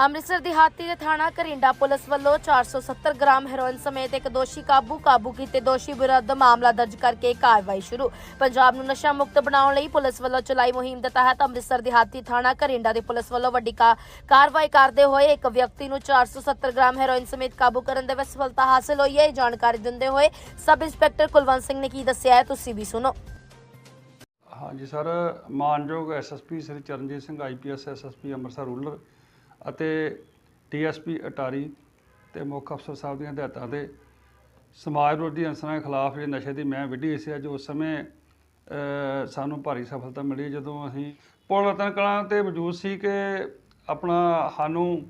ਅੰਮ੍ਰਿਤਸਰ ਦੀ ਦੇ ਥਾਣਾ ਕਰਿੰਡਾ ਪੁਲਿਸ ਵੱਲੋਂ 470 ਗ੍ਰਾਮ ਹੈਰੋਇਨ ਸਮੇਤ ਇੱਕ ਦੋਸ਼ੀ ਕਾਬੂ ਕਾਬੂ ਕੀਤੇ ਦੋਸ਼ੀ ਵਿਰੁੱਧ ਮਾਮਲਾ ਦਰਜ ਕਰਕੇ ਕਾਰਵਾਈ ਸ਼ੁਰੂ। ਪੰਜਾਬ ਨੂੰ ਨਸ਼ਾ ਮੁਕਤ ਬਣਾਉਣ ਲਈ ਪੁਲਿਸ ਵੱਲੋਂ ਚਲਾਈ ਮੁਹਿੰਮ ਦੇ ਤਹਿਤ ਅੰਮ੍ਰਿਤਸਰ ਦੀ ਥਾਣਾ ਕਰਿੰਡਾ ਦੀ ਪੁਲਿਸ ਵੱਲੋਂ ਵੱਡੀ ਕਾਰਵਾਈ ਕਰਦੇ ਹੋਏ ਇੱਕ ਵਿਅਕਤੀ ਨੂੰ 470 ਗ੍ਰਾਮ ਹੈਰੋਇਨ ਸਮੇਤ ਕਾਬੂ ਕਰਨ ਦੇ ਵਿੱਚ ਸਫਲਤਾ ਹਾਸਲ ਹੋਈ ਹੈ। ਇਹ ਜਾਣਕਾਰੀ ਦਿੰਦੇ ਹੋਏ ਸਬ ਇੰਸਪੈਕਟਰ ਕੁਲਵੰਤ ਸਿੰਘ ਨੇ ਕੀ ਦੱਸਿਆ ਹੈ, ਤੁਸੀਂ ਵੀ ਸੁਣੋ। ਹਾਂਜੀ ਸਰ, ਮਾਨਯੋਗ SSP Shri Charanjit Singh IPS SSP Amritsar rural ਅਤੇ ਡੀਐਸਪੀ ਅਟਾਰੀ ਤੇ ਮੁੱਖ ਅਫਸਰ ਸਾਹਿਬ ਦੀਆਂ ਹਦਾਇਤਾਂ ਤੇ ਸਮਾਜ ਵਿਰੋਧੀ ਅਨਸਰਾਂ ਖਿਲਾਫ ਇਹ ਨਸ਼ੇ ਦੀ ਮੈਂ ਵਿੱਢੀ ਸੀ ਜੋ ਉਸ ਸਮੇਂ ਸਾਨੂੰ ਭਾਰੀ ਸਫਲਤਾ ਮਿਲੀ ਜਦੋਂ ਅਸੀਂ ਪੁਲ ਰਤਨ ਕਲਾਂ ਤੇ ਮੌਜੂਦ ਸੀ ਕਿ ਆਪਣਾ ਸਾਨੂੰ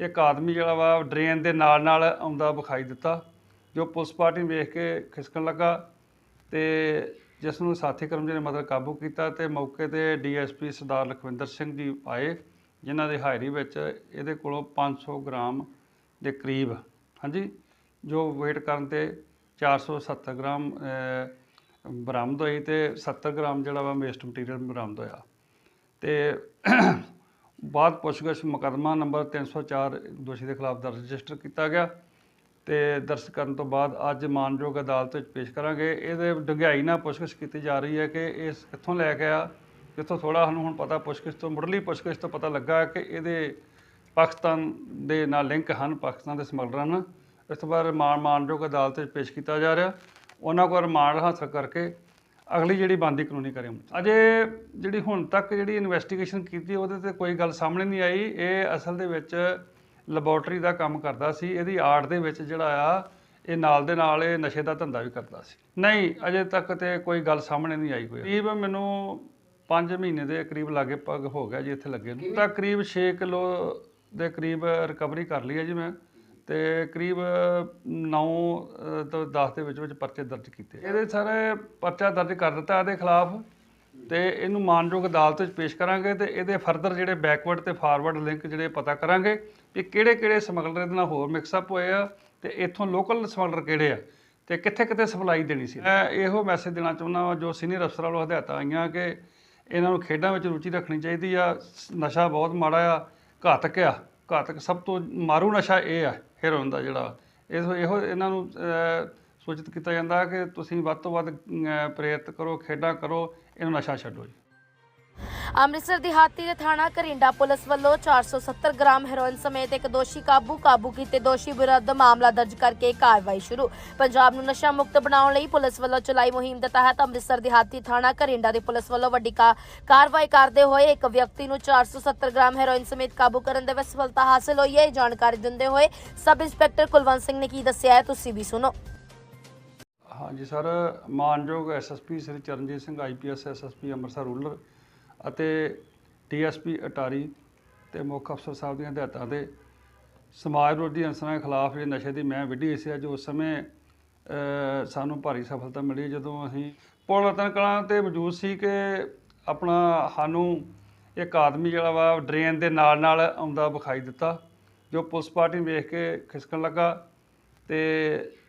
ਇੱਕ ਆਦਮੀ ਜਿਹੜਾ ਵਾ ਡਰੇਨ ਦੇ ਨਾਲ ਨਾਲ ਆਉਂਦਾ ਵਿਖਾਈ ਦਿੱਤਾ, ਜੋ ਪੁਲਿਸ ਪਾਰਟੀ ਨੂੰ ਵੇਖ ਕੇ ਖਿਸਕਣ ਲੱਗਾ ਤੇ ਜਿਸ ਨੂੰ ਸਾਥੀ ਕਰਮਚਾਰੀ ਨੇ ਮਤਲਬ ਕਾਬੂ ਕੀਤਾ ਤੇ ਮੌਕੇ ਤੇ ਡੀਐਸਪੀ ਸਰਦਾਰ ਲਖਵਿੰਦਰ ਸਿੰਘ ਜੀ ਆਏ। ਜਿਨ੍ਹਾਂ ਦੇ ਹਾਜ਼ਰੀ ਵਿੱਚ ਇਹਦੇ ਕੋਲੋਂ 500 ਗ੍ਰਾਮ ਦੇ ਕਰੀਬ, ਹਾਂਜੀ, ਜੋ ਵੇਟ ਕਰਨ ਤੇ 470 ਗ੍ਰਾਮ ਬਰਾਮਦ ਹੋਈ ਤੇ 70 ਗ੍ਰਾਮ ਜਿਹੜਾ ਵਾ ਵੇਸਟ ਮਟੀਰੀਅਲ ਬਰਾਮਦ ਹੋਇਆ। ਤੇ ਬਾਅਦ ਪੁੱਛਗਿੱਛ ਮੁਕੱਦਮਾ ਨੰਬਰ 304 ਦੋਸ਼ੀ ਦੇ ਖਿਲਾਫ ਦਰਜ ਰਜਿਸਟਰ ਕੀਤਾ ਗਿਆ ਤੇ ਦਰਜ ਕਰਨ ਤੋਂ ਬਾਅਦ ਅੱਜ ਮਾਨਯੋਗ ਅਦਾਲਤ ਵਿੱਚ ਪੇਸ਼ ਕਰਾਂਗੇ। ਇਹਦੇ ਡੂੰਘਾਈ ਨਾਲ ਪੁੱਛਗਿੱਛ ਕੀਤੀ ਜਾ ਰਹੀ ਹੈ ਕਿ ਇਸ ਕਿੱਥੋਂ ਲੈ ਕੇ ਆ ਜਿੱਥੋਂ ਥੋੜਾ ਸਾਨੂੰ ਹੁਣ ਪਤਾ ਪੁੱਛਗਿੱਛ ਤੋਂ, ਮੁੱਢਲੀ ਪੁੱਛਗਿੱਛ ਤੋਂ ਪਤਾ ਲੱਗਾ ਕਿ ਇਹਦੇ ਪਾਕਿਸਤਾਨ ਦੇ ਨਾਲ ਲਿੰਕ ਹਨ, ਪਾਕਿਸਤਾਨ ਦੇ ਸਮਗਲਰ ਹਨ। ਇਸ ਤੋਂ ਬਾਅਦ ਮਾਨ ਮਾਨਯੋਗ ਅਦਾਲਤ ਵਿੱਚ ਪੇਸ਼ ਕੀਤਾ ਜਾ ਰਿਹਾ। ਉਹਨਾਂ ਕੋਲ ਰਿਮਾਂਡ ਹਾਸਲ ਕਰਕੇ ਅਗਲੀ ਜਿਹੜੀ ਬੰਦੀ ਕਾਨੂੰਨੀ ਕਰੇ ਅਜੇ ਜਿਹੜੀ ਹੁਣ ਤੱਕ ਜਿਹੜੀ ਇਨਵੈਸਟੀਗੇਸ਼ਨ ਕੀਤੀ, ਉਹਦੇ ਤੇ ਕੋਈ ਗੱਲ ਸਾਹਮਣੇ ਨਹੀਂ ਆਈ। ਇਹ ਅਸਲ ਦੇ ਵਿੱਚ ਲੈਬੋਰਟਰੀ ਦਾ ਕੰਮ ਕਰਦਾ ਸੀ। ਇਹਦੀ ਆਰਟ ਦੇ ਵਿੱਚ ਜਿਹੜਾ ਆ, ਇਹ ਨਾਲ ਦੇ ਨਾਲ ਇਹ ਨਸ਼ੇ ਦਾ ਧੰਦਾ ਵੀ ਕਰਦਾ ਸੀ। ਨਹੀਂ, ਅਜੇ ਤੱਕ ਤੇ ਕੋਈ ਗੱਲ ਸਾਹਮਣੇ ਨਹੀਂ ਆਈ ਕੋਈ ਕਰੀਬ ਮੈਨੂੰ 5 ਮਹੀਨੇ ਦੇ ਕਰੀਬ ਲਾਗੇ ਪਗ ਹੋ ਗਿਆ ਜੀ ਇੱਥੇ ਲੱਗੇ ਨੂੰ। ਤਾਂ ਕਰੀਬ 6 ਕਿਲੋ ਦੇ ਕਰੀਬ ਰਿਕਵਰੀ ਕਰ ਲਈ ਹੈ ਜੀ ਮੈਂ। ਤੇ ਕਰੀਬ 9 ਤੋਂ 10 ਦੇ ਵਿੱਚ ਵਿੱਚ ਪਰਚੇ ਦਰਜ ਕੀਤੇ। ਇਹਦੇ ਸਾਰੇ ਪਰਚਾ ਦਰਜ ਕਰ ਦਿੱਤਾ ਇਹਦੇ ਖਿਲਾਫ। ਤੇ ਇਹਨੂੰ ਮਾਨਯੋਗ ਅਦਾਲਤ ਵਿੱਚ ਪੇਸ਼ ਕਰਾਂਗੇ ਤੇ ਇਹਦੇ ਫਰਦਰ ਜਿਹੜੇ ਬੈਕਵਰਡ ਤੇ ਫਾਰਵਰਡ ਲਿੰਕ ਜਿਹੜੇ ਪਤਾ ਕਰਾਂਗੇ ਕਿ ਕਿਹੜੇ ਕਿਹੜੇ ਸਮਗਲਰ ਇਹਦੇ ਨਾਲ ਹੋਰ ਮਿਕਸ ਅਪ ਹੋਏ ਆ ਤੇ ਇੱਥੋਂ ਲੋਕਲ ਸਮਗਲਰ ਕਿਹੜੇ ਆ ਤੇ ਕਿੱਥੇ ਕਿੱਥੇ ਸਪਲਾਈ ਦੇਣੀ ਸੀ। ਮੈਂ ਇਹੋ ਮੈਸੇਜ ਦੇਣਾ ਚਾਹੁੰਦਾ ਵਾਂ ਜੋ ਸੀਨੀਅਰ ਅਫਸਰਾਂ ਵੱਲੋਂ ਹਦਾਇਤਾਂ ਆਈਆਂ ਕਿ ਇਹਨਾਂ ਨੂੰ ਖੇਡਾਂ ਵਿੱਚ ਰੁਚੀ ਰੱਖਣੀ ਚਾਹੀਦੀ ਆ। ਸ- ਨਸ਼ਾ ਬਹੁਤ ਮਾੜਾ ਆ, ਘਾਤਕ ਆ। ਘਾਤਕ ਸਭ ਤੋਂ ਮਾਰੂ ਨਸ਼ਾ ਇਹ ਆ ਹੈਰੋਇਨ ਦਾ ਜਿਹੜਾ। ਇਸ ਇਹੋ ਇਹਨਾਂ ਨੂੰ ਸੂਚਿਤ ਕੀਤਾ ਜਾਂਦਾ ਕਿ ਤੁਸੀਂ ਵੱਧ ਤੋਂ ਵੱਧ ਪ੍ਰੇਰਿਤ ਕਰੋ, ਖੇਡਾਂ ਕਰੋ, ਇਹਨੂੰ ਨਸ਼ਾ ਛੱਡੋ ਜੀ। ਅੰਮ੍ਰਿਤਸਰ ਦੀ ਹਾਤੀ ਦੇ ਥਾਣਾ ਕਰਿੰਡਾ ਪੁਲਿਸ ਵੱਲੋਂ 470 ਗ੍ਰਾਮ ਹੈਰੋਇਨ ਸਮੇਤ ਇੱਕ ਦੋਸ਼ੀ ਕਾਬੂ ਕਾਬੂ ਕੀਤੇ ਦੋਸ਼ੀ ਵਿਰੁੱਧ ਮਾਮਲਾ ਦਰਜ ਕਰਕੇ ਕਾਰਵਾਈ ਸ਼ੁਰੂ। ਪੰਜਾਬ ਨੂੰ ਨਸ਼ਾ ਮੁਕਤ ਬਣਾਉਣ ਲਈ ਪੁਲਿਸ ਵੱਲੋਂ ਚਲਾਈ ਮੁਹਿੰਮ ਦੇ ਤਹਿਤ ਅੰਮ੍ਰਿਤਸਰ ਦੀ ਹਾਤੀ ਥਾਣਾ ਕਰਿੰਡਾ ਦੀ ਪੁਲਿਸ ਵੱਲੋਂ ਵੱਡੀ ਕਾਰਵਾਈ ਕਰਦੇ ਹੋਏ ਇੱਕ ਵਿਅਕਤੀ ਨੂੰ 470 ਗ੍ਰਾਮ ਹੈਰੋਇਨ ਸਮੇਤ ਕਾਬੂ ਕਰਨ ਦੇ ਵਿੱਚ ਸਫਲਤਾ ਹਾਸਲ ਹੋਈ ਹੈ। ਇਹ ਜਾਣਕਾਰੀ ਦਿੰਦੇ ਹੋਏ ਸਬ ਇੰਸਪੈਕਟਰ ਕੁਲਵੰਤ ਸਿੰਘ ਨੇ ਕੀ ਦੱਸਿਆ ਹੈ, ਤੁਸੀਂ ਵੀ ਸੁਣੋ। ਹਾਂਜੀ ਸਰ, ਮਾਨਯੋਗ SSP Shri Charanjit Singh IPS SSP Amritsar rural ਅਤੇ ਡੀਐਸਪੀ ਅਟਾਰੀ ਤੇ ਮੁੱਖ ਅਫਸਰ ਸਾਹਿਬ ਦੀਆਂ ਹਦਾਇਤਾਂ ਤੇ ਸਮਾਜ ਵਿਰੋਧੀ ਅਨਸਰਾਂ ਦੇ ਖਿਲਾਫ ਇਹ ਨਸ਼ੇ ਦੀ ਮੈਂ ਵਿੱਢੀ ਸੀ। ਜੋ ਉਸ ਸਮੇਂ ਸਾਨੂੰ ਭਾਰੀ ਸਫਲਤਾ ਮਿਲੀ ਜਦੋਂ ਅਸੀਂ ਪੁਲ ਰਤਨ ਕਲਾਂ ਤੇ ਮੌਜੂਦ ਸੀ ਕਿ ਆਪਣਾ ਸਾਨੂੰ ਇੱਕ ਆਦਮੀ ਜਿਹੜਾ ਵਾ ਡਰੇਨ ਦੇ ਨਾਲ ਨਾਲ ਆਉਂਦਾ ਵਿਖਾਈ ਦਿੱਤਾ, ਜੋ ਪੁਲਿਸ ਪਾਰਟੀ ਨੂੰ ਵੇਖ ਕੇ ਖਿਸਕਣ ਲੱਗਾ ਤੇ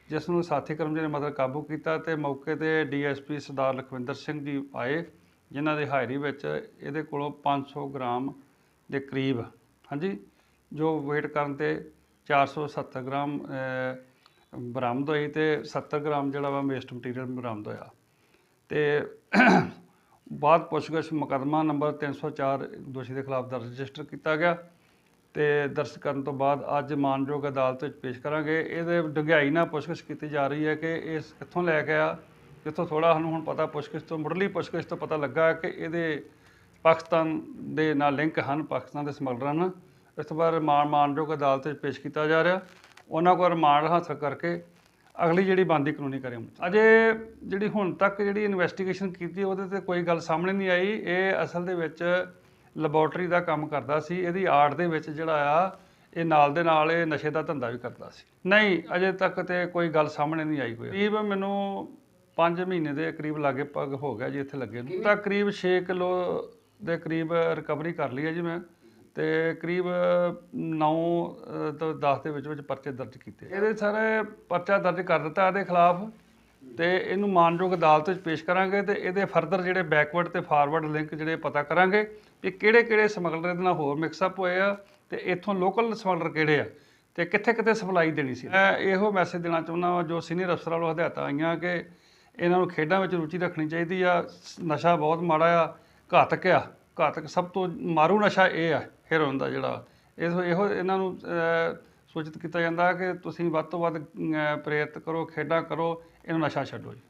ਜਿਸ ਨੂੰ ਸਾਥੀ ਕਰਮਚਾਰੀ ਨੇ ਮਤਲਬ ਕਾਬੂ ਕੀਤਾ ਤੇ ਮੌਕੇ ਤੇ ਡੀਐਸਪੀ ਸਰਦਾਰ ਲਖਵਿੰਦਰ ਸਿੰਘ ਜੀ ਆਏ। ਜਿਨ੍ਹਾਂ ਦੇ ਹਾਜ਼ਰੀ ਵਿੱਚ ਇਹਦੇ ਕੋਲੋਂ 500 ਗ੍ਰਾਮ ਦੇ ਕਰੀਬ, ਹਾਂਜੀ, ਜੋ ਵੇਟ ਕਰਨ ਤੇ 470 ਗ੍ਰਾਮ ਬਰਾਮਦ ਹੋਈ ਤੇ 70 ਗ੍ਰਾਮ ਜਿਹੜਾ ਵਾ ਵੇਸਟ ਮਟੀਰੀਅਲ ਬਰਾਮਦ ਹੋਇਆ। ਤੇ ਬਾਅਦ ਪੁੱਛਗਿੱਛ ਮੁਕੱਦਮਾ ਨੰਬਰ 304 ਦੋਸ਼ੀ ਦੇ ਖਿਲਾਫ ਦਰਜ ਰਜਿਸਟਰ ਕੀਤਾ ਗਿਆ ਤੇ ਦਰਜ ਕਰਨ ਤੋਂ ਬਾਅਦ ਅੱਜ ਮਾਨਯੋਗ ਅਦਾਲਤ ਵਿੱਚ ਪੇਸ਼ ਕਰਾਂਗੇ। ਇਹਦੇ ਡੂੰਘਾਈ ਨਾਲ ਪੁੱਛਗਿੱਛ ਕੀਤੀ ਜਾ ਰਹੀ ਹੈ ਕਿ ਇਸ ਕਿੱਥੋਂ ਲੈ ਕੇ ਆ ਜਿੱਥੋਂ ਥੋੜਾ ਸਾਨੂੰ ਹੁਣ ਪਤਾ ਪੁੱਛਗਿੱਛ ਤੋਂ, ਮੁੱਢਲੀ ਪੁੱਛਗਿੱਛ ਤੋਂ ਪਤਾ ਲੱਗਾ ਕਿ ਇਹਦੇ ਪਾਕਿਸਤਾਨ ਦੇ ਨਾਲ ਲਿੰਕ ਹਨ, ਪਾਕਿਸਤਾਨ ਦੇ ਸਮਗਲਰ ਹਨ ਇਸ ਤੋਂ ਬਾਅਦ ਮਾਨ ਮਾਨਯੋਗ ਅਦਾਲਤ ਵਿੱਚ ਪੇਸ਼ ਕੀਤਾ ਜਾ ਰਿਹਾ। ਉਹਨਾਂ ਕੋਲ ਰਿਮਾਂਡ ਹਾਸਲ ਕਰਕੇ ਅਗਲੀ ਜਿਹੜੀ ਬੰਦੀ ਕਾਨੂੰਨੀ ਕਰੇ ਅਜੇ ਜਿਹੜੀ ਹੁਣ ਤੱਕ ਜਿਹੜੀ ਇਨਵੈਸਟੀਗੇਸ਼ਨ ਕੀਤੀ, ਉਹਦੇ ਤੇ ਕੋਈ ਗੱਲ ਸਾਹਮਣੇ ਨਹੀਂ ਆਈ। ਇਹ ਅਸਲ ਦੇ ਵਿੱਚ ਲੈਬੋਰਟਰੀ ਦਾ ਕੰਮ ਕਰਦਾ ਸੀ। ਇਹਦੀ ਆਰਟ ਦੇ ਵਿੱਚ ਜਿਹੜਾ ਆ, ਇਹ ਨਾਲ ਦੇ ਨਾਲ ਇਹ ਨਸ਼ੇ ਦਾ ਧੰਦਾ ਵੀ ਕਰਦਾ ਸੀ। ਨਹੀਂ, ਅਜੇ ਤੱਕ ਤੇ ਕੋਈ ਗੱਲ ਸਾਹਮਣੇ ਨਹੀਂ ਆਈ ਕੋਈ ਕਰੀਬ ਮੈਨੂੰ 5 ਮਹੀਨੇ ਦੇ ਕਰੀਬ ਲਾਗੇ ਪਗ ਹੋ ਗਿਆ ਜੀ ਇੱਥੇ ਲੱਗੇ ਨੂੰ। ਤਾਂ ਕਰੀਬ 6 ਕਿਲੋ ਦੇ ਕਰੀਬ ਰਿਕਵਰੀ ਕਰ ਲਈ ਹੈ ਜੀ ਮੈਂ। ਤੇ ਕਰੀਬ 9 ਤੋਂ 10 ਦੇ ਵਿੱਚ ਵਿੱਚ ਪਰਚੇ ਦਰਜ ਕੀਤੇ। ਇਹਦੇ ਸਾਰੇ ਪਰਚਾ ਦਰਜ ਕਰ ਦਿੱਤਾ ਇਹਦੇ ਖਿਲਾਫ। ਤੇ ਇਹਨੂੰ ਮਾਨਯੋਗ ਅਦਾਲਤ ਵਿੱਚ ਪੇਸ਼ ਕਰਾਂਗੇ ਤੇ ਇਹਦੇ ਫਰਦਰ ਜਿਹੜੇ ਬੈਕਵਰਡ ਤੇ ਫਾਰਵਰਡ ਲਿੰਕ ਜਿਹੜੇ ਪਤਾ ਕਰਾਂਗੇ ਵੀ ਕਿਹੜੇ ਕਿਹੜੇ ਸਮਗਲਰ ਇਹਦੇ ਨਾਲ ਹੋਰ ਮਿਕਸ ਅਪ ਹੋਏ ਆ ਤੇ ਇੱਥੋਂ ਲੋਕਲ ਸਮਗਲਰ ਕਿਹੜੇ ਆ ਤੇ ਕਿੱਥੇ ਕਿੱਥੇ ਸਪਲਾਈ ਦੇਣੀ ਸੀ। ਮੈਂ ਇਹੋ ਮੈਸੇਜ ਦੇਣਾ ਚਾਹੁੰਦਾ ਜੋ ਸੀਨੀਅਰ ਅਫਸਰਾਂ ਵੱਲੋਂ ਹਦਾਇਤਾਂ ਆਈਆਂ ਕਿ ਇਹਨਾਂ ਨੂੰ ਖੇਡਾਂ ਵਿੱਚ ਰੁਚੀ ਰੱਖਣੀ ਚਾਹੀਦੀ ਆ, ਸ- ਨਸ਼ਾ ਬਹੁਤ ਮਾੜਾ ਆ, ਘਾਤਕ ਆ। ਘਾਤਕ ਸਭ ਤੋਂ ਮਾਰੂ ਨਸ਼ਾ ਇਹ ਆ ਹੈਰੋਇਨ ਦਾ ਜਿਹੜਾ। ਇਸ ਇਹੋ ਇਹਨਾਂ ਨੂੰ ਸੂਚਿਤ ਕੀਤਾ ਜਾਂਦਾ ਕਿ ਤੁਸੀਂ ਵੱਧ ਤੋਂ ਵੱਧ ਪ੍ਰੇਰਿਤ ਕਰੋ, ਖੇਡਾਂ ਕਰੋ, ਇਹਨੂੰ ਨਸ਼ਾ ਛੱਡੋ ਜੀ।